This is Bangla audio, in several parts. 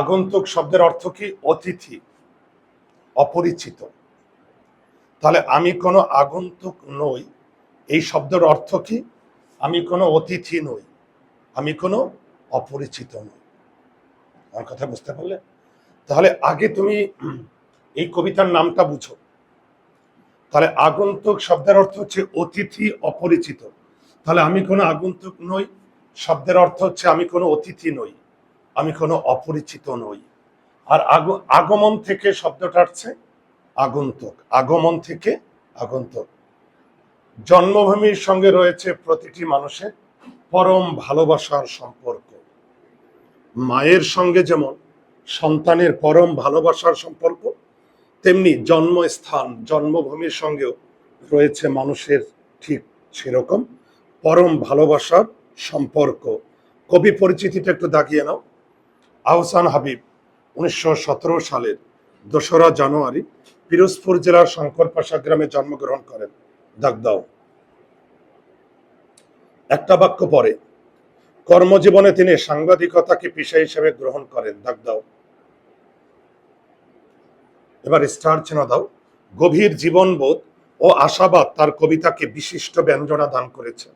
আগন্তুক শব্দের অর্থ কি? অতিথি, অপরিচিত। তাহলে আমি কোনো আগন্তুক নই, এই শব্দের অর্থ কি? আমি কোনো অতিথি নই, আমি কোনো অপরিচিত নই। আমার কথা বুঝতে পারলে? তাহলে আগে তুমি এই কবিতার নামটা বুঝো। তাহলে আগন্তুক শব্দের অর্থ হচ্ছে অতিথি, অপরিচিত। তাহলে আমি কোনো আগন্তুক নই, শব্দের অর্থ হচ্ছে আমি কোনো অতিথি নই। আমি কোনো অপরিচিত নই। আর আগ- আগমন থেকে শব্দটা আসছে আগন্তুক। আগমন থেকে আগন্তুক। জন্মভূমির সঙ্গে রয়েছে প্রতিটি মানুষের পরম ভালোবাসার সম্পর্ক। মায়ের সঙ্গে যেমন সন্তানের পরম ভালোবাসার সম্পর্ক, তেমনি জন্মস্থান, জন্মভূমির সঙ্গেও রয়েছে মানুষের ঠিক সেরকম পরম ভালোবাসার সম্পর্ক। কবি পরিচিতিটা একটু দাগিয়ে নাও। আহসান হাবিব, উনিশশো সতেরো সালের দোসরা জানুয়ারি পিরোজপুর জেলার শঙ্করপাশা গ্রামে জন্মগ্রহণ করেন দাগ দাও একটা বাক্য পরে, কর্মজীবনে তিনি সাংবাদিকতাকে পেশা হিসেবে গ্রহণ করেন দাগ দাও এবার স্টার চিহ্ন দাও। গভীর জীবনবোধ ও আশাবাদ তার কবিতাকে বিশিষ্ট ব্যঞ্জনা দান করেছে।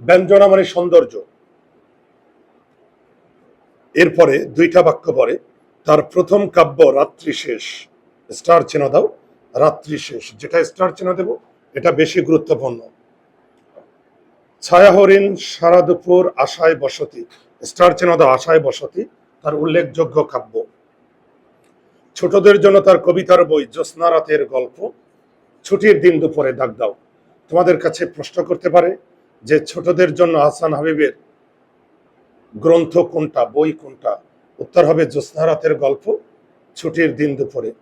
ব্যঞ্জনা মানে সৌন্দর্য। এরপরে দুইটা বাক্য পরে তার প্রথম কাব্য রাত্রি শেষ, স্টার চিহ্ন দাও, রাত্রি শেষ। যেটা স্টার চিহ্ন দেব, এটা বেশি গুরুত্বপূর্ণ। ছায়া হরিণ, সারা দুপুর আশায় বসতি। স্টার চিহ্ন দাও, আশায় বসতি। তার উল্লেখযোগ্য কাব্য। ছোটদের জন্য তার কবিতার বই, জ্যোৎস্না রাতের গল্প। ছুটির দিন দুপুরে দাগ দাও। তোমাদের কাছে প্রশ্ন করতে পারে যে, ছোটদের জন্য হাসান হাবিবের গ্রন্থ কোনটা, বই কোনটা? উত্তর হবে জ্যোৎস্না রাতের গল্প, ছুটির দিন দুপুরে।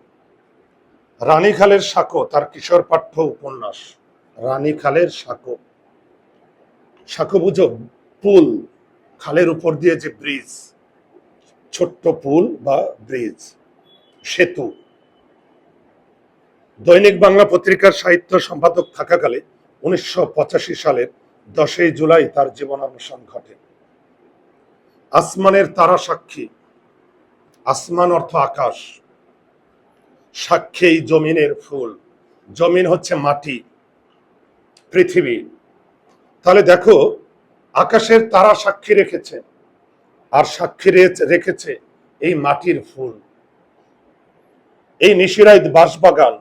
রানী খালের সাঁকো, তার কিশোর পাঠ্য উপন্যাস। রানী খালের সাঁকো। সাঁকো বুঝো, পুল, খালের উপর দিয়ে যে ব্রিজ, ছোট্ট পুল বা ব্রিজ, সেতু। দৈনিক বাংলা পত্রিকার সাহিত্য সম্পাদক থাকাকালে উনিশশো পঁচাশি সালের দশই জুলাই তার জীবনাবসান ঘটে। আসমানের তারা সাক্ষী। আসমান অর্থ আকাশ। সাক্ষী জমিনের ফুল। জমিন হচ্ছে মাটি, পৃথিবী। তাহলে দেখো, আকাশের তারা সাক্ষী রেখেছে। আর সাক্ষী রেখেছে এই মাটির ফুল। এই নিশিরাইত বাঁশবাগান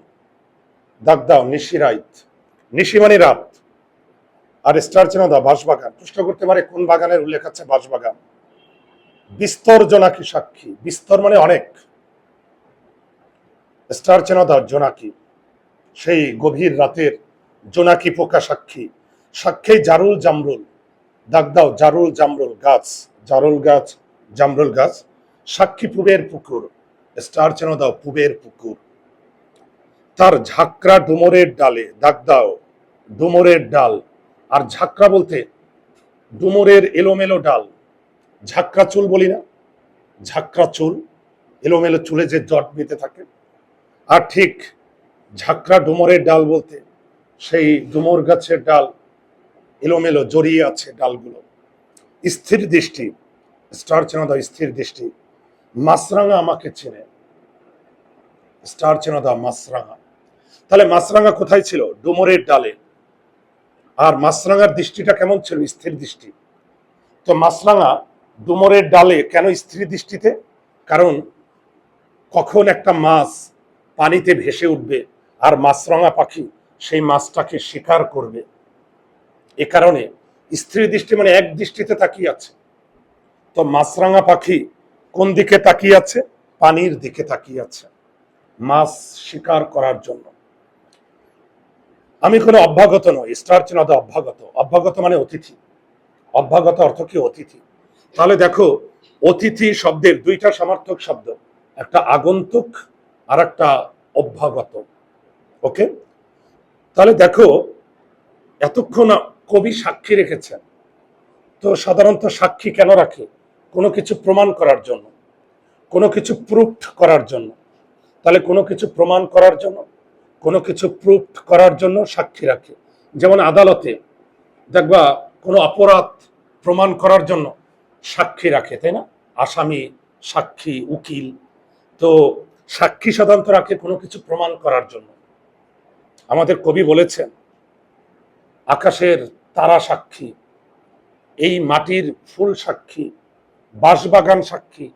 দাগ দাও, নিশিরাইত। নিশি মানে রাত। আর স্টার চেনা দাও বাঁশবাগান প্রশ্ন করতে পারে কোন বাগানের উল্লেখ আছে বাঁশবাগান বিস্তর জোনাকি সাক্ষী। বিস্তর মানে অনেক। স্টার চেনা দাও জোনাকি। সেই গভীর রাতের জোনাকি পোকা সাক্ষী। সাক্ষী জারুল জামরুল। দাগ দাও জারুল জামরুল গাছ। জারুল গাছ, জামরুল গাছ। সাক্ষী পুবের পুকুর। স্টার চেন দাও পুবের পুকুর। তার ঝাঁকড়া ডুমরের ডালে। দাগ দাও ডুমরের ডাল। আর ঝাঁকড়া বলতে ডুমরের এলোমেলো ডাল। ঝাঁকড়া চুল বলি না, ঝাঁকড়া চুল, এলোমেলো চুলে যে জট বেঁধে থাকে। আর ঠিক ঝাঁকড়া ডুমরের ডাল বলতে সেই ডুমর গাছের ডাল, এলোমেলো জড়িয়ে আছে ডালগুলো। স্থির দৃষ্টি, স্টার চেনা দাও স্থির দৃষ্টি, মাছরাঙা আমাকে চেনে। স্টার চেনা দাও মাছরাঙা। তাহলে মাছরাঙা কোথায় ছিল? ডুমরের ডালে। আর মাছরাঙার দৃষ্টিটা কেমন ছিল? স্থির দৃষ্টি। তো মাছরাঙা ডুমরের ডালে কেন স্থির দৃষ্টিতে? কারণ কখন একটা মাছ পানিতে ভেসে উঠবে আর মাছরাঙা পাখি সেই মাছটাকে শিকার করবে? এ কারণে স্ত্রী দৃষ্টি মানে এক দৃষ্টিতে তাকিয়ে আছে। তো মাছরাঙা পাখি কোন দিকে তাকিয়ে আছে? পানির দিকে তাকিয়ে আছে। মাছ শিকার করার জন্য। আমি কোনো অভ্যাগত নই। স্টার চিহ্ন অভ্যাগত। অভ্যাগত মানে অতিথি। অভ্যাগত অর্থ কি? অতিথি। তাহলে দেখো, অতিথি শব্দের দুইটা সমার্থক শব্দ, একটা আগন্তুক আর একটা অভ্যাগত, ওকে? তাহলে দেখো, এতক্ষণ কবি সাক্ষী রেখেছেন, তো সাধারণত সাক্ষী কেন রাখে? কোনো কিছু প্রমাণ করার জন্য, কোনো কিছু প্রুফ করার জন্য। তাহলে কোনো কিছু প্রমাণ করার জন্য, কোনো কিছু প্রুফ করার জন্য সাক্ষী রাখে। যেমন আদালতে, দেখবা কোনো অপরাধ প্রমাণ করার জন্য সাক্ষী রাখে, তাই না? আসামি, সাক্ষী, উকিল। তো সাক্ষী সাধারণত রাখে কোনো কিছু প্রমাণ করার জন্য। আমাদের কবি বলেছেন, আকাশের তারা সাক্ষী, এই মাটির ফুল সাক্ষী, বাঁশবাগান সাক্ষী,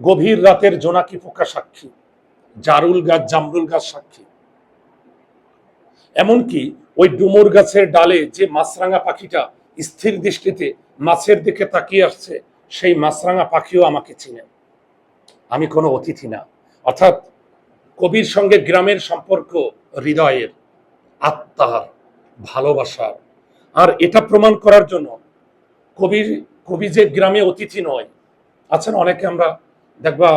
গভীর রাতের জোনাকি পোকা সাক্ষী, জারুল গাছ, জামরুল গাছ সাক্ষী। এমনকি ওই ডুমুর গাছের ডালে যে মাছরাঙা পাখিটা স্থির দৃষ্টিতে মাছের দিকে তাকিয়ে আসছে, সেই মাছরাঙা পাখিও আমাকে চিনে। আমি কোনো অতিথি না। অর্থাৎ কবির সঙ্গে গ্রামের সম্পর্ক হৃদয়ের, আত্মার, ভালোবাসার। আর এটা প্রমাণ করার জন্য কবির, কবি যে গ্রামে অতিথি নয়, আছেন অনেকে আমরা দেখবা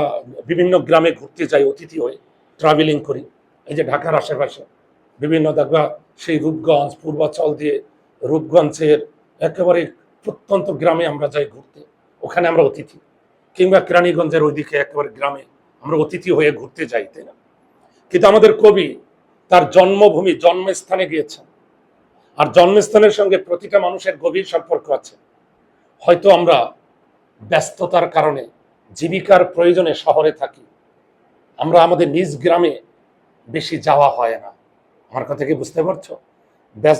বিভিন্ন গ্রামে ঘুরতে যাই, অতিথি হয়ে ট্রাভেলিং করি। এই যে ঢাকার আশেপাশে বিভিন্ন দেখবা সেই রূপগঞ্জ, পূর্বাচল দিয়ে রূপগঞ্জের একেবারে প্রত্যন্ত গ্রামে আমরা যাই ঘুরতে, ওখানে আমরা অতিথি। কিংবা কেরানীগঞ্জের ওইদিকে একেবারে গ্রামে আমরা অতিথি হয়ে ঘুরতে যাই, তাই না? কিন্তু আমাদের কবি তার জন্মভূমি, জন্মস্থানে গিয়েছেন। আর জন্মস্থানের সঙ্গে প্রতিটা মানুষের গভীর সম্পর্ক আছে। হয়তো আমরা ব্যস্ততার কারণে, জীবিকার প্রয়োজনে শহরে থাকি। আমরা আমাদের নিজ গ্রামে বেশি যাওয়া হয় না। আমার কথা কি বুঝতে পারছ?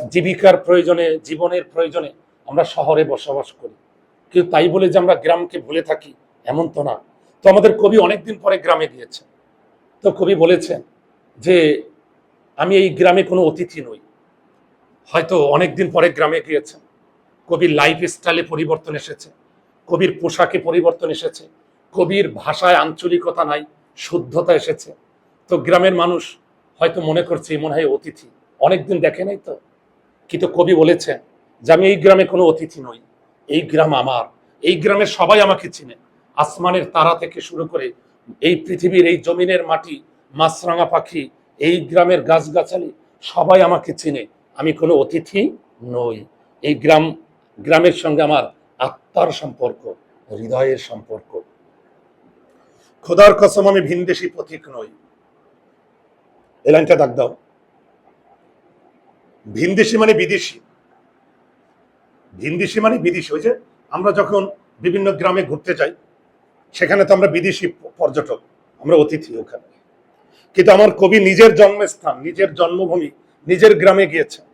জীবিকার প্রয়োজনে, জীবনের প্রয়োজনে আমরা শহরে বসবাস করি। কিন্তু তাই বলে যে আমরা গ্রামকে ভুলে থাকি, এমন তো না। তো আমাদের কবি অনেকদিন পরে গ্রামে গিয়েছেন। তো কবি বলেছেন যে, আমি এই গ্রামে কোনো অতিথি নই। হয়তো অনেকদিন পরে গ্রামে গিয়েছেন। কবির লাইফ স্টাইলে পরিবর্তন এসেছে। কবির পোশাকে পরিবর্তন এসেছে। কবির ভাষায় আঞ্চলিকতা নাই, শুদ্ধতা এসেছে। তো গ্রামের মানুষ হয়তো মনে করছে মনে হয় অতিথি। অনেকদিন দেখে নাই তো? কিন্তু কবি বলেছেন যে আমি এই গ্রামে কোনো অতিথি নই। এই গ্রাম আমার। এই গ্রামের সবাই আমাকে চিনে। আসমানের তারা থেকে শুরু করে এই পৃথিবীর এই জমিনের মাটি, মাছরাঙা পাখি, এই গ্রামের গাছগাছালি সবাই আমাকে চিনে। আমি কোনো অতিথি নই। এই গ্রাম, গ্রামের সঙ্গে আমার আত্মার সম্পর্ক, হৃদয়ের সম্পর্ক। খোদার কসম, আমি ভিনদেশি পথিক নই। এই লাইনটা দাগ দাও। ভিনদেশি মানে বিদেশি। ভিনদেশি মানে বিদেশি। ওই যে আমরা যখন বিভিন্ন গ্রামে ঘুরতে যাই, সেখানে তো আমরা বিদেশি পর্যটক, আমরা অতিথি ওখানে। কিন্তু আমার কবি নিজের জন্মস্থান, নিজের জন্মভূমি, নিজের গ্রামে গিয়েছেন।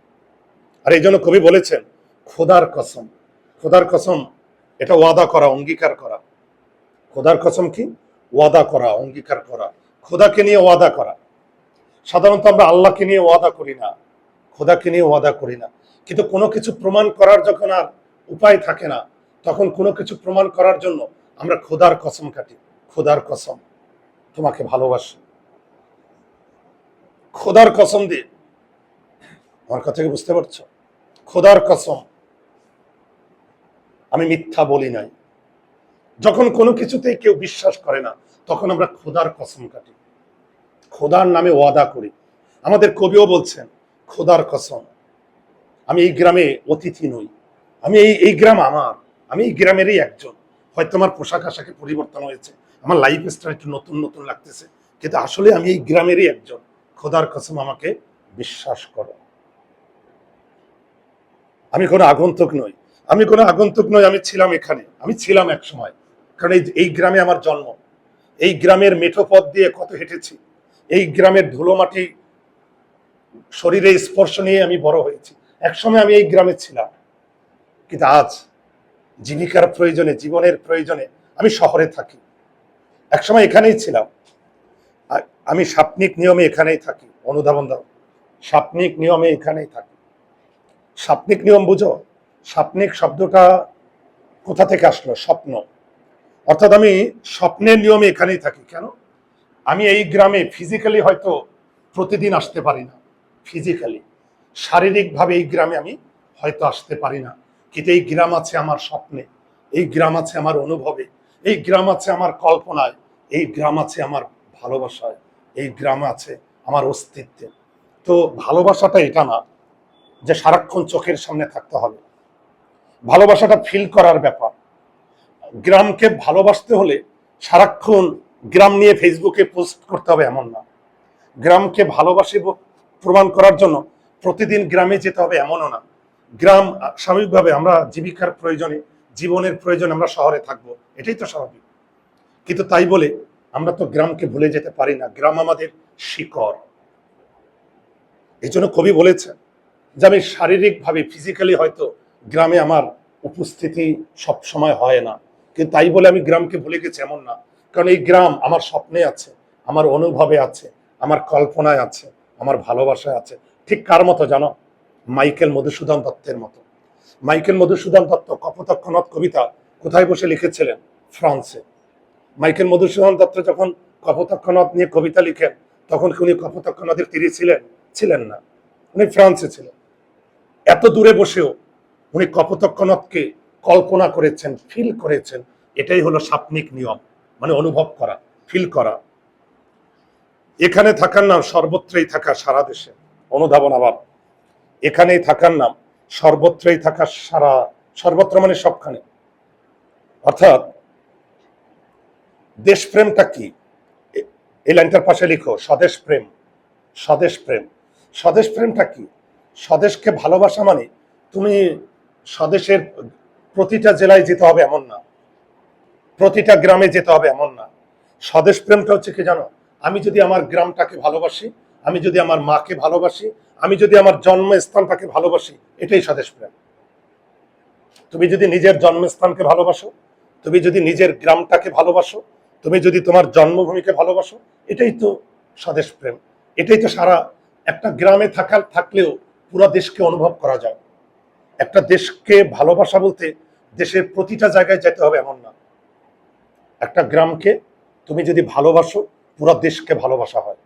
আর এই জন্য কবি বলেছেন, খোদার কসম খোদার কসম, এটা ওয়াদা করা, অঙ্গীকার করা। খোদার কসম কি? ওয়াদা করা, অঙ্গীকার করা। খোদাকে নিয়ে ওয়াদা করা। সাধারণত আমরা আল্লাহকে নিয়ে ওয়াদা করি না। খোদাকে নিয়ে ওয়াদা করি না। কিন্তু কোনো কিছু প্রমাণ করার যখন আর উপায় থাকে না, তখন কোনো কিছু প্রমাণ করার জন্য আমরা খোদার কসম কাটি, খোদার কসম। তোমাকে ভালোবাসি। খোদার কসম দিয়ে। আমার কথা কি বুঝতে পারছ? খোদার কসম। আমি মিথ্যা বলি নাই। যখন কোনো কিছুতেই কেউ বিশ্বাস করে না, তখন আমরা খোদার কসম কাটি। খোদার নামে ওয়াদা করি। আমাদের কবিও বলছেন, খোদার কসম। আমি এই গ্রামে অতিথি নই। আমি এই এই গ্রাম আমার। আমি এই গ্রামেরই একজন। হয়তো আমার পোশাক আশাকে পরিবর্তন হয়েছে। আমার লাইফ স্টাইল একটু নতুন নতুন লাগতেছে। কিন্তু আসলে আমি এই গ্রামেরই একজন। খোদার কসম আমাকে বিশ্বাস করো। আমি কোনো আগন্তুক নই। আমি কোনো আগন্তুক নই, আমি ছিলাম এখানে। আমি ছিলাম এক সময়। কারণ এই এই গ্রামে আমার জন্ম। এই গ্রামের মেঠো পথ দিয়ে কত হেঁটেছি। এই গ্রামের ধুলো মাটি শরীরে স্পর্শ নিয়ে আমি বড় হয়েছি। একসময় আমি এই গ্রামে ছিলাম। কিন্তু আজ জীবিকার প্রয়োজনে, জীবনের প্রয়োজনে আমি শহরে থাকি। একসময় এখানেই ছিলাম। আমি সাপ্নিক নিয়মে এখানেই থাকি। অনুধাবন দাও। সাপ্নিক নিয়মে এখানেই থাকি। সাপ্নিক নিয়ম বুঝো? সাপ্নিক শব্দটা কোথা থেকে আসলো? স্বপ্ন। অর্থাৎ আমি স্বপ্নের নিয়মে এখানেই থাকি। কেন? আমি এই গ্রামে ফিজিক্যালি হয়তো প্রতিদিন আসতে পারি না। ফিজিক্যালি শারীরিকভাবে এই গ্রামে আমি হয়তো আসতে পারি না। কিন্তু এই গ্রাম আছে আমার স্বপ্নে, এই গ্রাম আছে আমার অনুভবে, এই গ্রাম আছে আমার কল্পনায়, এই গ্রাম আছে আমার ভালোবাসায়, এই গ্রাম আছে আমার অস্তিত্বে। তো ভালোবাসাটা এটা না যে সারাক্ষণ চোখের সামনে থাকতে হবে। ভালোবাসাটা ফিল করার ব্যাপার। গ্রামকে ভালোবাসতে হলে সারাক্ষণ গ্রাম নিয়ে ফেসবুকে পোস্ট করতে হবে এমন না। গ্রামকে ভালোবাসি প্রমাণ করার জন্য প্রতিদিন গ্রামে যেতে হবে এমনও না। গ্রাম স্বাভাবিকভাবে আমরা জীবিকার প্রয়োজনে, জীবনের প্রয়োজনে আমরা শহরে থাকব, এটাই তো স্বাভাবিক। কিন্তু তাই বলে আমরা তো গ্রামকে ভুলে যেতে পারি না। গ্রাম আমাদের শিকড়। এই জন্য কবি বলেছেন যে আমি শারীরিকভাবে ফিজিক্যালি হয়তো গ্রামে আমার উপস্থিতি সব সময় হয় না। কিন্তু তাই বলে আমি গ্রামকে ভুলে গেছি এমন না। কারণ এই গ্রাম আমার স্বপ্নে আছে, আমার অনুভবে আছে, আমার কল্পনায় আছে, আমার ভালোবাসায় আছে। ঠিক কার মতো জানো? মাইকেল মধুসূদন দত্তের মতো। মাইকেল মধুসূদন দত্ত কপোতক্ষণত কবিতা কোথায় বসে লিখেছিলেন? ফ্রান্সে। মাইকেল মধুসূদন দত্ত যখন কপোতক্ষণত নিয়ে কবিতা লিখেন, তখন কি উনি কপোতক্ষণতের তীরে ছিলেন? ছিলেন না। উনি ফ্রান্সে ছিলেন। এত দূরে বসেও উনি কপোতক্ষণতকে কল্পনা করেছেন ফিল করেছেন, এটাই হলো সাপনিক নিয়ম। মানে অনুভব করা ফিল করা। এখানে থাকার নাম সর্বত্রই থাকা সারা দেশে। অনুধাবন আবার এখানেই থাকার নাম, সর্বত্রই থাকা সারা, সর্বত্র মানে সবখানে। অর্থাৎ, দেশপ্রেমটা কি? এই লাইনটার পাশে লিখো স্বদেশ প্রেম স্বদেশ প্রেম স্বদেশ প্রেমটা কি? স্বদেশকে ভালোবাসা মানে তুমি স্বদেশের প্রতিটা জেলায় যেতে হবে এমন না। প্রতিটা গ্রামে যেতে হবে এমন না। স্বদেশ প্রেমটা হচ্ছে কি জানো? আমি যদি আমার গ্রামটাকে ভালোবাসি আমি যদি আমার মাকে ভালোবাসি, আমি যদি আমার জন্মস্থানটাকে ভালোবাসি, এটাই স্বদেশ প্রেম। তুমি যদি নিজের জন্মস্থানকে ভালোবাসো, তুমি যদি নিজের গ্রামটাকে ভালোবাসো, তুমি যদি তোমার জন্মভূমিকে ভালোবাসো, এটাই তো স্বদেশ প্রেম। এটাই তো সারা একটা গ্রামে থাকার থাকলেও পুরো দেশকে অনুভব করা যায়। একটা দেশকে ভালোবাসা বলতে দেশের প্রতিটা জায়গায় যেতে হবে এমন না। একটা গ্রামকে তুমি যদি ভালোবাসো, পুরো দেশকে ভালোবাসা হয়।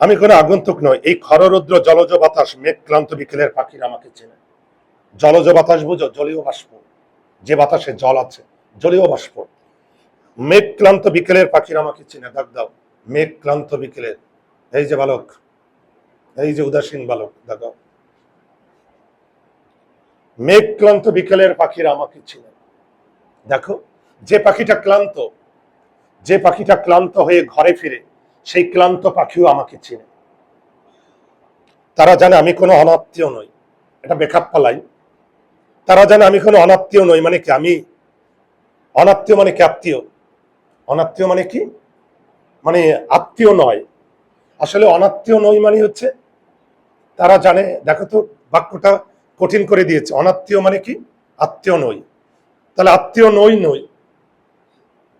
আমি কোনো আগন্তুক নয় এই খররুদ্র জলজ বাতাস মেঘ ক্লান্ত বিকেলের পাখিরা আমাকে চেনে। জলজ বাতাস বুঝো, জলীয় বাষ্প। যে বাতাসে জল আছে, জলীয় বাষ্প। মেঘ ক্লান্ত বিকেলের পাখিরা আমাকে চিনে। ডাক দাও মেঘ ক্লান্ত বিকেলের। এই যে বালক, এই যে উদাসীন বালক দাদা মেঘ ক্লান্ত বিকেলের পাখিরা আমাকে চিনে। দেখো, যে পাখিটা ক্লান্ত, যে পাখিটা ক্লান্ত হয়ে ঘরে ফিরে সেই ক্লান্ত পাখিও আমাকে চিনে। তারা জানে আমি কোনো অনাত্মীয় নই। এটা বেকাপ পালাই। তারা জানে আমি কোনো অনাত্মীয় নই মানে কি? আমি অনাত্মীয় মানে কি আত্মীয়? অনাত্মীয় মানে কি? মানে আত্মীয় নয়। আসলে অনাত্মীয় নই মানে হচ্ছে তারা জানে, দেখো তো বাক্যটা কঠিন করে দিয়েছে। অনাত্মীয় মানে কি? আত্মীয় নই। তাহলে আত্মীয় নই নই।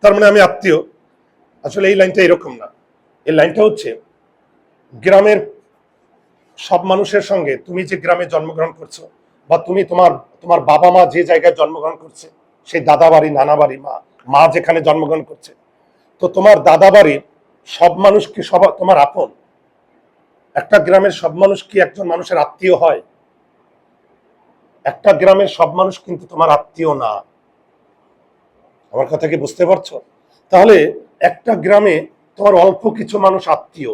তার মানে আমি আত্মীয়। আসলে এই লাইনটা এরকম না। এই লাইনটা হচ্ছে, গ্রামের সব মানুষের সঙ্গে তুমি যে গ্রামে জন্মগ্রহণ করছ বা তুমি তোমার তোমার বাবা মা যে জায়গায় জন্মগ্রহণ করছে, সেই দাদা বাড়ি নানা বাড়ি মা মা যেখানে জন্মগ্রহণ করছে, তো তোমার দাদা বাড়ির সব মানুষ কি সব তোমার আপন? একটা গ্রামের সব মানুষ কি একজন মানুষের আত্মীয় হয়? একটা গ্রামের সব মানুষ কিন্তু তোমার আত্মীয় না। আমার কথা কি বুঝতে পারছ? তাহলে একটা গ্রামে তোমার অল্প কিছু মানুষ আত্মীয়,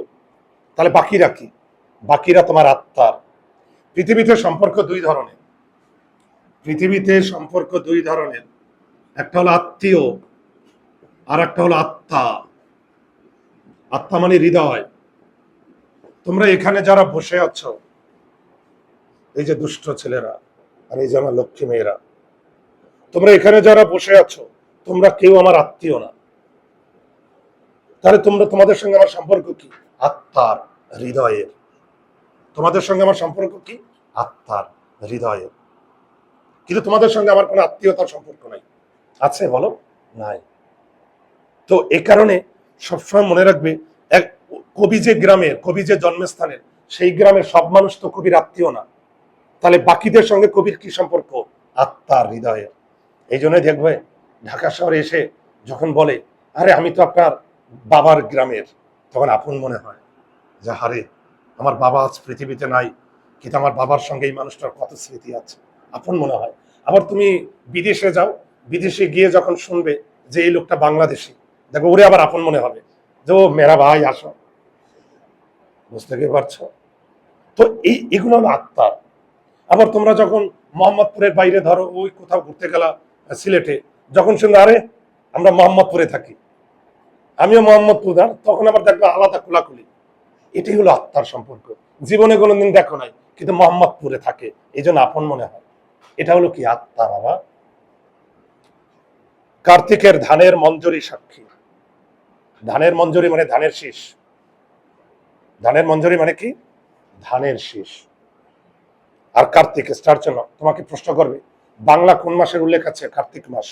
তাহলে বাকিরা কি? বাকিরা তোমার আত্মার। পৃথিবীতে সম্পর্ক দুই ধরনের। পৃথিবীতে সম্পর্ক দুই ধরনের। একটা হলো আত্মীয় আর একটা হলো আত্মা। আত্মা মানে হৃদয়। তোমরা এখানে যারা বসে আছো, এই যে দুষ্ট ছেলেরা আর এই যে আমার লক্ষ্মী মেয়েরা, তোমরা এখানে যারা বসে আছো, তোমরা কেউ আমার আত্মীয় না। তাহলে তোমরা তোমাদের সঙ্গে আমার সম্পর্ক কি? আত্মার হৃদয়ের। তোমাদের সঙ্গে আমার সম্পর্ক কি? আত্মার হৃদয়ের। কিন্তু তোমাদের সঙ্গে আমার কোনো আত্মীয়তার সম্পর্ক নাই। আছে বলো? নাই। তো এ কারণে সবসময় মনে রাখবে এক কবি যে গ্রামের কবি যে জন্মস্থানের সেই গ্রামের সব মানুষ তো কবির আত্মীয় না। তাহলে বাকিদের সঙ্গে কবির কি সম্পর্ক? আত্মার হৃদয়ের। এই জন্যই দেখবে ঢাকা শহরে এসে যখন বলে আরে আমি তো আপনার বাবার গ্রামের, তখন আপন মনে হয় যে, হারে, আমার বাবা আজ পৃথিবীতে নাই, কিন্তু আমার বাবার সঙ্গে এই মানুষটার কত স্মৃতি আছে। আপন মনে হয়। আবার তুমি বিদেশে যাও, বিদেশে গিয়ে যখন শুনবে যে, এই লোকটা বাংলাদেশি দেখো ওরে আবার আপন মনে হবে যে, ও মেরা ভাই, আসো। বুঝতে পারছ? তো এই, এগুলো হলো আত্মার। আবার তোমরা যখন মোহাম্মদপুরের বাইরে ধরো, ওই কোথাও ঘুরতে গেলা, সিলেটে, যখন শুনবে, আরে, আমরা মোহাম্মদপুরে থাকি। আমিও মোহাম্মদপুর আর তখন আবার দেখব আলাদা কোলাকুলি। এটাই হলো আত্মার সম্পর্ক। জীবনে কোনোদিন দেখো নাই, কিন্তু মোহাম্মদপুরে থাকে। এই জন্য আপন মনে হয়। এটা হলো কি আত্মা, বাবা? কার্তিকের ধানের মঞ্জুরি সাক্ষী। ধানের মঞ্জুরি মানে ধানের শীষ। ধানের মঞ্জুরি মানে কি? ধানের শীষ। আর কার্তিক, স্টার জন্য তোমাকে প্রশ্ন করবে, বাংলা কোন মাসের উল্লেখ আছে? কার্তিক মাস।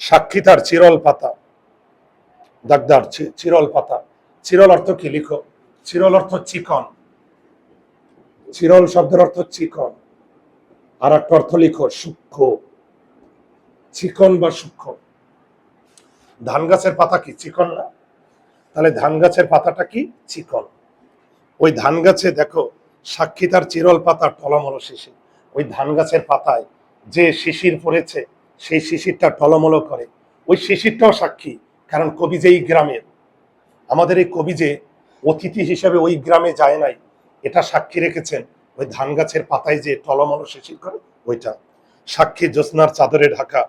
সাক্ষী তার চিরল পাতা। দাগদার চিরল পাতা। চিরল অর্থ কি? লিখো। চিরল অর্থ চিকন। চিরল শব্দের অর্থ চিকন। আর একটা অর্থ লিখো, সূক্ষ্ম। চিকন বা সূক্ষ্ম। ধান গাছের পাতা কি? চিকন না। তাহলে ধান গাছের পাতাটা কি? চিকন। ওই ধান গাছে দেখো, সাক্ষী তার চিরল পাতা টলমল শিশির ওই ধান গাছের পাতায় যে শিশির পড়েছে, সেই শিশিরটা টলমল করে। ওই শিশিরটাও সাক্ষী। কারণ কবি যে এই গ্রামের আমাদের এই কবি যে অতিথি হিসেবে ওই গ্রামে যায় নাই, এটা সাক্ষী রেখেছেন ওই ধান গাছের পাতায় যে টলমল শিশির করে ওইটা। সাক্ষী জ্যোৎস্নার চাদরে ঢাকা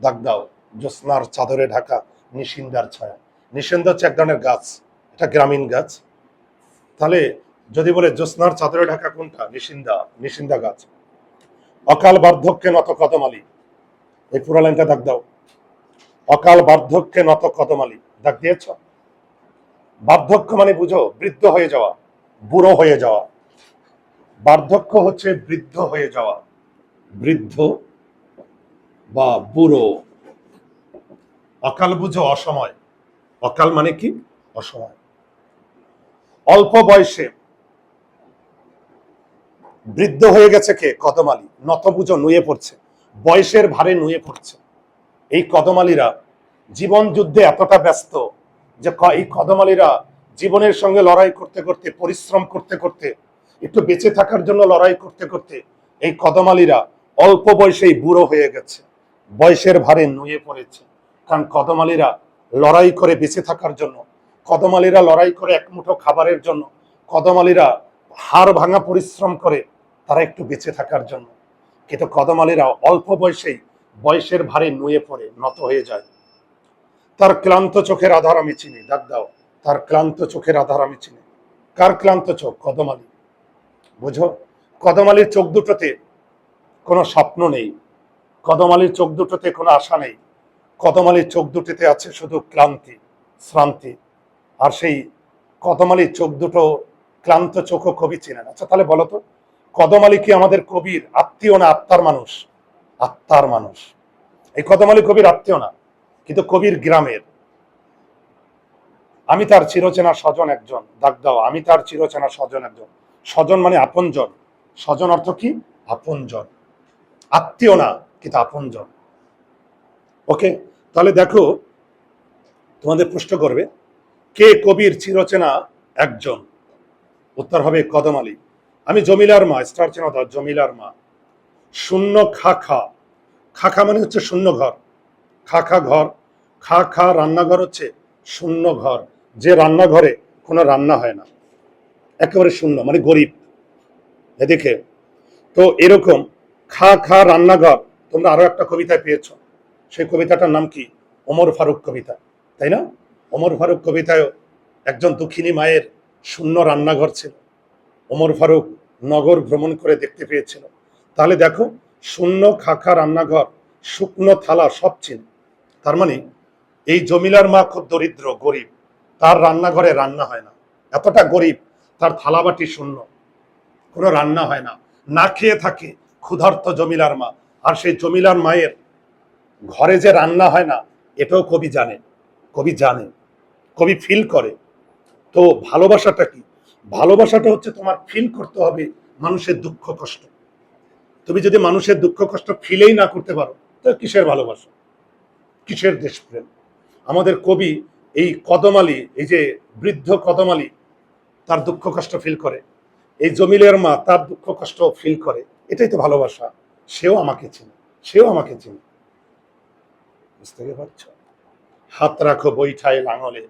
দাগ দাও জ্যোৎস্নার চাদরে ঢাকা, নিশিন্দার ছায়া। নিশিন্দা হচ্ছে এক ধরনের গাছ, এটা গ্রামীণ গাছ। তাহলে যদি বলে জ্যোৎস্নার চাদরে ঢাকা কোনটা? নিশিন্দা নিশিন্দা গাছ। অকাল বার্ধক্যে নত কদমালি এই পুরো লাইনটা দাগ দাও। অকাল বার্ধক্যে নত কদমালি। দাগ দিয়েছ? বার্ধক্য মানে বুঝো, বৃদ্ধ হয়ে যাওয়া, বুড়ো হয়ে যাওয়া। বার্ধক্য হচ্ছে বৃদ্ধ হয়ে যাওয়া। বৃদ্ধ বা বুড়ো। অকাল বুঝো অসময়। অকাল মানে কি? অসময়। অল্প বয়সে বৃদ্ধ হয়ে গেছে কে? কদমালি। নতবুজো নুয়ে পড়ছে। বয়সের ভারে নুয়ে পড়ছে। এই কদমালিরা জীবন যুদ্ধে এতটা ব্যস্ত যে এই কদমালিরা জীবনের সঙ্গে লড়াই করতে করতে, পরিশ্রম করতে করতে, একটু বেঁচে থাকার জন্য লড়াই করতে করতে এই কদমালিরা অল্প বয়সেই বুড়ো হয়ে গেছে। বয়সের ভারে নুয়ে পড়েছে। কারণ কদমালিরা লড়াই করে বেঁচে থাকার জন্য, কদমালিরা লড়াই করে এক মুঠো খাবারের জন্য, কদমালিরা হাড় ভাঙা পরিশ্রম করে তারা একটু বেঁচে থাকার জন্য। কিন্তু কদমালিরা অল্প বয়সেই বয়সের ভারে নুয়ে পড়ে, নত হয়ে যায়। তার ক্লান্ত চোখের আধার আমি চিনি, ডাক দাও। তার ক্লান্ত চোখের আধার আমি চিনি। কার ক্লান্ত চোখ? কদমালি বুঝো, কদম আলীর চোখ দুটোতে কোনো স্বপ্ন নেই। কদম আলীর চোখ দুটোতে কোনো আশা নেই। কদম আলীর চোখ দুটোতে আছে শুধু ক্লান্তি, শ্রান্তি। আর সেই কদমালির চোখ দুটো ক্লান্ত চোখও কবি চিনেন। আচ্ছা তাহলে বলো তো আলী কি আমাদের কবির আত্মীয় না আত্মার মানুষ? আত্মার মানুষ। এই কদমালি কবির আত্মীয় না, কিন্তু কবির গ্রামের। আমি তার চিরচেনা স্বজন একজন দাগ দাও, আমি তার চিরচেনা স্বজন একজন। স্বজন মানে আপনজন। স্বজন অর্থ কি? আপনজন। আত্মীয় না, কিন্তু আপনজন। ওকে, তাহলে দেখো, তোমাদের প্রশ্ন করবে, কে কবির চিরচেনা একজন? উত্তর হবে কদম আলী। আমি জমিলার মা, স্টার চেনা দাও জমিলার মা। শূন্য খা খা। খা খা মানে হচ্ছে শূন্য ঘর। খা খা ঘর। খা খা রান্নাঘর হচ্ছে শূন্য ঘর। যে রান্নাঘরে কোনো রান্না হয় না। একেবারে শূন্য মানে গরিব। এদিকে তো এরকম খা খা রান্নাঘর তোমরা আরও একটা কবিতায় পেয়েছ। সেই কবিতাটার নাম কি? ওমর ফারুক কবিতা। তাই না? ওমর ফারুক কবিতায়ও একজন দুঃখিনী মায়ের শূন্য রান্নাঘর ছিল। ওমর ফারুক নগর ভ্রমণ করে দেখতে পেয়েছিল। তাহলে দেখো, শূন্য খাখা রান্নাঘর, শুকনো থালা সব ছিল তার মানে এই জমিলার মা খুব দরিদ্র, গরিব। তার রান্নাঘরে রান্না হয় না। এতটা গরিব, তার থালাবাটি শূন্য। কোনো রান্না হয় না। না খেয়ে থাকে ক্ষুধার্ত জমিলার মা। আর সেই জমিলার মায়ের ঘরে যে রান্না হয় না, এটাও কবি জানে কবি জানে, কবি ফিল করে। তো ভালোবাসাটা কি? ভালোবাসাটা হচ্ছে তোমার ফিল করতে হবে মানুষের দুঃখ, কষ্ট। তুমি যদি মানুষের দুঃখ, কষ্ট ফিলেই না করতে পারো, তো কিসের ভালোবাসা? কিসের দেশপ্রেম? আমাদের কবি এই কদমালি এই যে বৃদ্ধ কদমালি তার দুঃখ, কষ্ট ফিল করে। এই জমিলের মা, তার দুঃখ, কষ্ট ফিল করে। এটাই তো ভালোবাসা। সেও আমাকে চিনে। সেও আমাকে চিনে। বুঝতে পারছ? হাত রাখো বৈঠায় লাঙলে।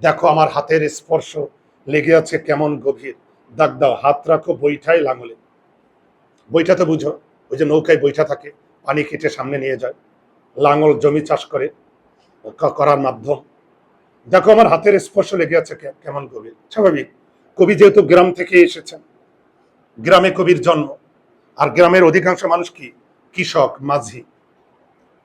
দেখো আমার হাতের স্পর্শ লেগে আছে কেমন গভীর। দাগ দাও, হাত রাখো বৈঠায় লাঙলে। বইটা তো বুঝো, ওই যে নৌকায় বইটা থাকে, পানি কেটে সামনে নিয়ে যায়, লাঙল জমি চাষ করে করার মাধ্যম। দেখো, আমার হাতের স্পর্শ লেগে আছে কেমন গভীর? স্বাভাবিক। কবি যেহেতু গ্রাম থেকে এসেছেন, গ্রামে কবির জন্ম, আর গ্রামের অধিকাংশ মানুষ কি? কৃষক, মাঝি।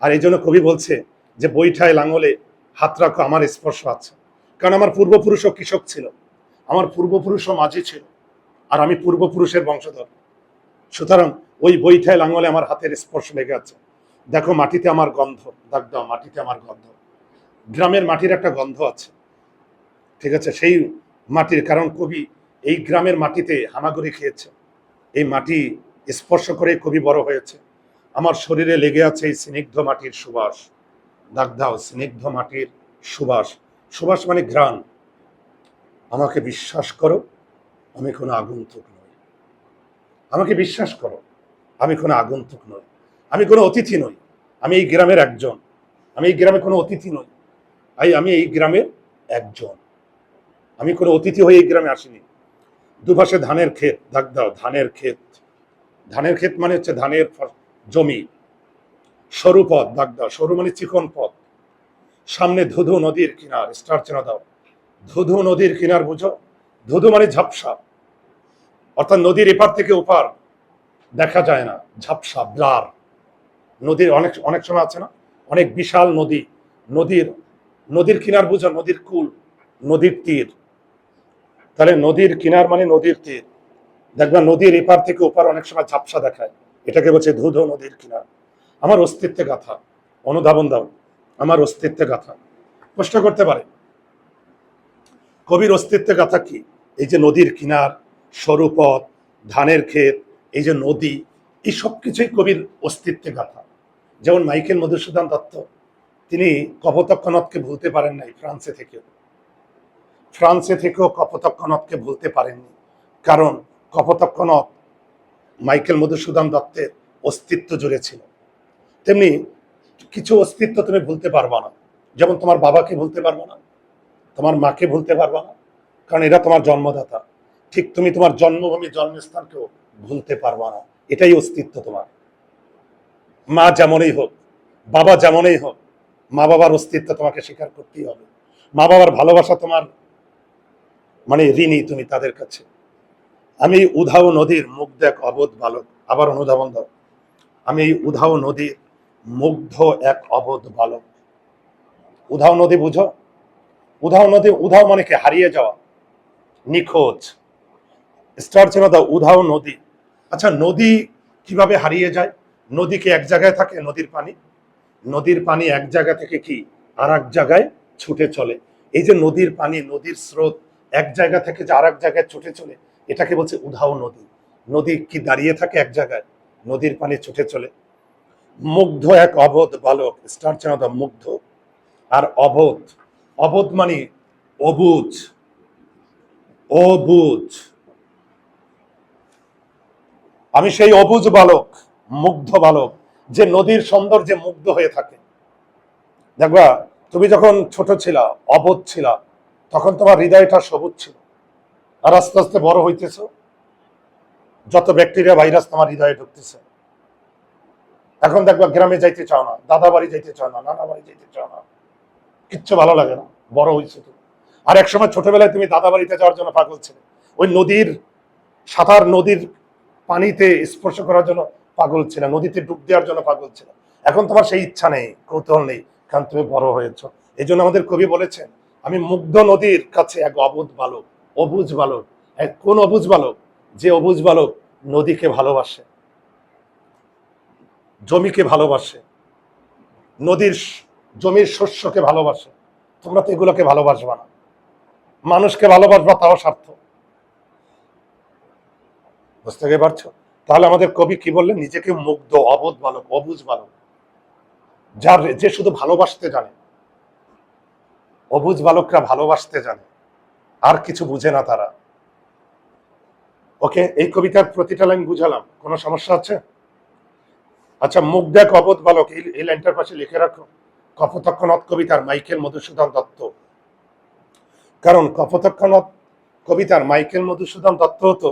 আর এই জন্য কবি বলছে যে বৈঠায় লাঙলে হাত রাখো, আমার স্পর্শ আছে। কারণ আমার পূর্বপুরুষও কৃষক ছিল, আমার পূর্বপুরুষও মাঝি ছিল, আর আমি পূর্বপুরুষের বংশধর। সুতরাং ওই বৈঠায় লাঙলে আমার হাতের স্পর্শ লেগে আছে। দেখো মাটিতে আমার গন্ধ, দাগ দাও, মাটিতে আমার গন্ধ। গ্রামের মাটির একটা গন্ধ আছে। ঠিক আছে, সেই মাটির, কারণ কবি এই গ্রামের মাটিতে হামাগুড়ি খেয়েছে। এই মাটি স্পর্শ করে কবি বড় হয়েছে। আমার শরীরে লেগে আছে এই স্নিগ্ধ মাটির সুবাস। দাগ দাও, স্নিগ্ধ মাটির সুবাস। সুবাস মানে ঘ্রাণ। আমাকে বিশ্বাস করো, আমি কোনো আগন্তুক নই। আমাকে বিশ্বাস করো, আমি কোনো আগন্তুক নই, আমি কোনো অতিথি নই, আমি এই গ্রামের একজন, আমি এই গ্রামে কোনো অতিথি নই আই আমি এই গ্রামের একজন। আমি কোনো অতিথি হয়ে এই গ্রামে আসিনি। দুপাশে ধানের ক্ষেত দাগ দাও, ধানের ক্ষেত। ধানের ক্ষেত মানে হচ্ছে ধানের জমি। সরু পথ দাগ দাও, সরু মানে চিকন পথ। সামনে ধুধু নদীর কিনার, স্টার চেনা দাও। ধুধু নদীর কিনার বুঝো, ধুধু মানে ঝাপসা। অর্থাৎ নদীর এপার থেকে ওপার দেখা যায় না, ঝাপসা, ব্লার। নদীর অনেক অনেক সময় আছে না? অনেক বিশাল নদী, নদীর নদীর কিনার বুঝো, নদীর কুল, নদীর তীর। তাহলে নদীর কিনার মানে নদীর তীর। দেখবা নদীর এপার থেকে ওপার অনেক সময় ঝাপসা দেখায়। এটাকে বলছে ধুধো নদীর কিনার। আমার অস্তিত্বে গাথা। অনুধাবন দাও। আমার অস্তিত্বে গাথা। প্রশ্ন করতে পারে, কবির অস্তিত্বে গাথা কি? এই যে নদীর কিনার সরু পথ ধানের ক্ষেত, এই যে নদী, এই সব কিছুই কবির অস্তিত্বে গাথা যেমন মাইকেল মধুসূদন দত্ত, তিনি কপোতক্ষণৎকে ভুলতে পারেন নাই ফ্রান্সে থেকেও। ফ্রান্সে থেকেও কপোতক্ষণৎকে ভুলতে পারেননি। কারণ কপোতক্ষণৎ মাইকেল মধুসূদন দত্তের অস্তিত্ব জুড়ে ছিল। তেমনি কিছু অস্তিত্ব তুমি ভুলতে পারবা না। যেমন তোমার বাবাকে ভুলতে পারবা না, তোমার মাকে ভুলতে পারবা না, কারণ এরা তোমার জন্মদাতা। ঠিক তুমি তোমার জন্মভূমি, জন্মস্থানকেও ভুলতে পারবা না। এটাই অস্তিত্ব তোমার। মা যেমনই হোক, বাবা যেমনই হোক, মা বাবার অস্তিত্ব তোমাকে স্বীকার করতেই হবে। মা বাবার ভালোবাসা তোমার মানে ঋণী তুমি তাদের কাছে। আমি উধাও নদীর মুখ দেখ অবোধ বালক, আবার অনুধাবন দাও। আমি এই উধাও নদীর মুগ্ধ এক অবোধ বালক। উধাও নদী বুঝো? উধাও নদী, উধাও মানে কি? হারিয়ে যাওয়া। নিখোঁজ। স্টার চেনা দাও উধাও নদী। আচ্ছা নদী কীভাবে হারিয়ে যায়? নদী কি এক জায়গায় থাকে, নদীর পানি। নদীর পানি এক জায়গা থেকে কি? আর এক জায়গায় ছুটে চলে। এই যে নদীর পানি, নদীর স্রোত এক জায়গা থেকে যে আর এক জায়গায় ছুটে চলে, এটাকে বলছে উধাও নদী। নদী কি দাঁড়িয়ে থাকে এক জায়গায়? নদীর পানি ছুটে চলে। মুগ্ধ এক অবোধ বালক স্টার চেনা দাও মুগ্ধ। আর অবোধ অবোধ মানে অবুজ অবুজ আমি সেই অবুজ বালক, মুগ্ধ বালক, যে নদীর সৌন্দর্যে মুগ্ধ হয়ে থাকে। দেখবা, তুমি যখন ছোট ছিলা, অবোধ ছিলা, তখন তোমার হৃদয়টা সবুজ ছিল। আর আস্তে আস্তে বড় হইতেছ। যত ব্যাকটেরিয়া, ভাইরাস তোমার হৃদয়ে ঢুকতেছে। এখন দেখবা, গ্রামে যাইতে চাও না, দাদা বাড়ি যাইতে চাও না, নানা বাড়ি যাইতে চাও না। কিচ্ছু ভালো লাগে না, বড় হয়েছে তুমি। আর এক সময় ছোটবেলায় তুমি দাদা বাড়িতে যাওয়ার জন্য পাগল ছিলে। ওই নদীর, সাঁতার নদীর পানিতে স্পর্শ করার জন্য পাগল ছিল নদীতে ডুব দেওয়ার জন্য পাগল ছিল এখন তোমার সেই ইচ্ছা নেই, কৌতূহল নেই, কারণ তুমি বড় হয়েছ। এই জন্য আমাদের কবি বলেছেন, আমি মুগ্ধ নদীর কাছে এক অবুধ বালক, অবুজ বালক, এক কোন অবুজ বালক, যে অবুজ বালক নদীকে ভালোবাসে, জমিকে ভালোবাসে, নদীর জমির শস্যকে ভালোবাসে। তোমরা তো এগুলোকে ভালোবাসবা না। মানুষকে ভালোবাসবা তাও স্বার্থ। বুঝতে পারছ? তাহলে আমাদের কবি কি বললেন? নিজেকে মুগ্ধ, অবোধ বালক, অবুজ বালক। যার যে শুধু ভালোবাসতে জানে, অবুজ বালকরা ভালোবাসতে জানে, আর কিছু বুঝে না তারা। ওকে, এই কবিতার প্রতিটা লাইন বুঝালাম। কোনো সমস্যা আছে? আচ্ছা মুখ দেখ অবোধ বালক এই লাইনটার পাশে লিখে রাখো। কপোতক্ষণৎ কবিতার মাইকেল মধুসূদন দত্ত। কারণ কপোতক্ষণৎ কবিতার মাইকেল মধুসূদন দত্ত হতো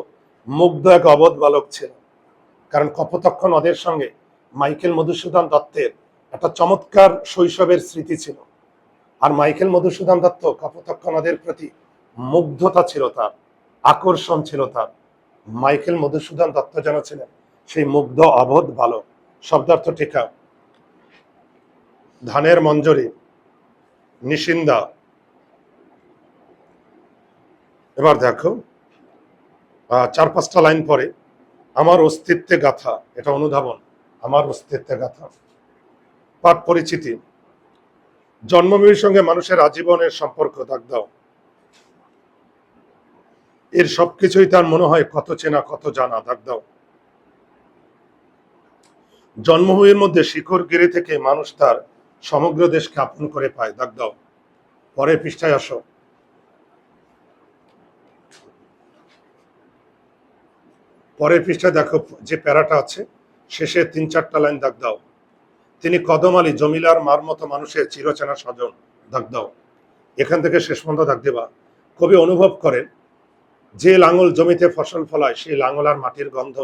মুগ্ধ এক অবধ বালক ছিল। কারণ কপোতক্ষ নদের সঙ্গে মাইকেল মধুসূদন দত্তের একটা চমৎকার শৈশবের স্মৃতি ছিল। আর মাইকেল মধুসূদন দত্ত কপোতক্ষ নদের প্রতি মুগ্ধতা ছিল তার, আকর্ষণ ছিল তার। মাইকেল মধুসূদন দত্ত যেন ছিলেন সেই মুগ্ধ অবোধ বালক। শব্দার্থ টিকা, ধানের মঞ্জরি, নিশিন্দা। এবার দেখো চার পাঁচটা লাইন পরে, আমার অস্তিত্বে গাথা এটা অনুধাবন, আমার অস্তিত্বে গাথা পাঠ পরিচিতি, জন্মভূমির সঙ্গে মানুষের আজীবনের সম্পর্ক দাগ দাও এর সবকিছুই তার মনে হয় কত চেনা, কত জানা, দাগ দাও। জন্মভূমির মধ্যে শিখর গিরি থেকে মানুষ তার সমগ্র দেশকে আপন করে পায়, দাগ দাও। পরের পৃষ্ঠায় আসো পরের পৃষ্ঠায় দেখো যে প্যারাটা আছে। শেষে তিন চারটা লাইন দাগ দাও। তিনি কদম আলী, জমিলার মার মতো মানুষের চিরচেনা স্বজন, দাগ দাও। এখান থেকে শেষ পর্যন্ত দাগ দেবা। কবি অনুভব করেন, যে লাঙল জমিতে ফসল ফলায়, সেই লাঙল আর মাটির গন্ধ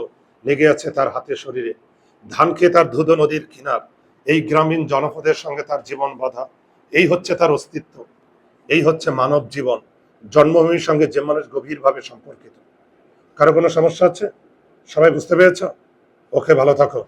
লেগে আছে তার হাতে শরীরে। ধান খেয়ে তার ধুধ নদীর কিনার, এই গ্রামীণ জনপদের সঙ্গে তার জীবন বাধা। এই হচ্ছে তার অস্তিত্ব, এই হচ্ছে মানব জীবন। জন্মভূমির সঙ্গে যে মানুষ গভীরভাবে সম্পর্কিত। কারও কোনো সমস্যা আছে সবাই বুঝতে পেরেছ? ওকে ভালো থাকো।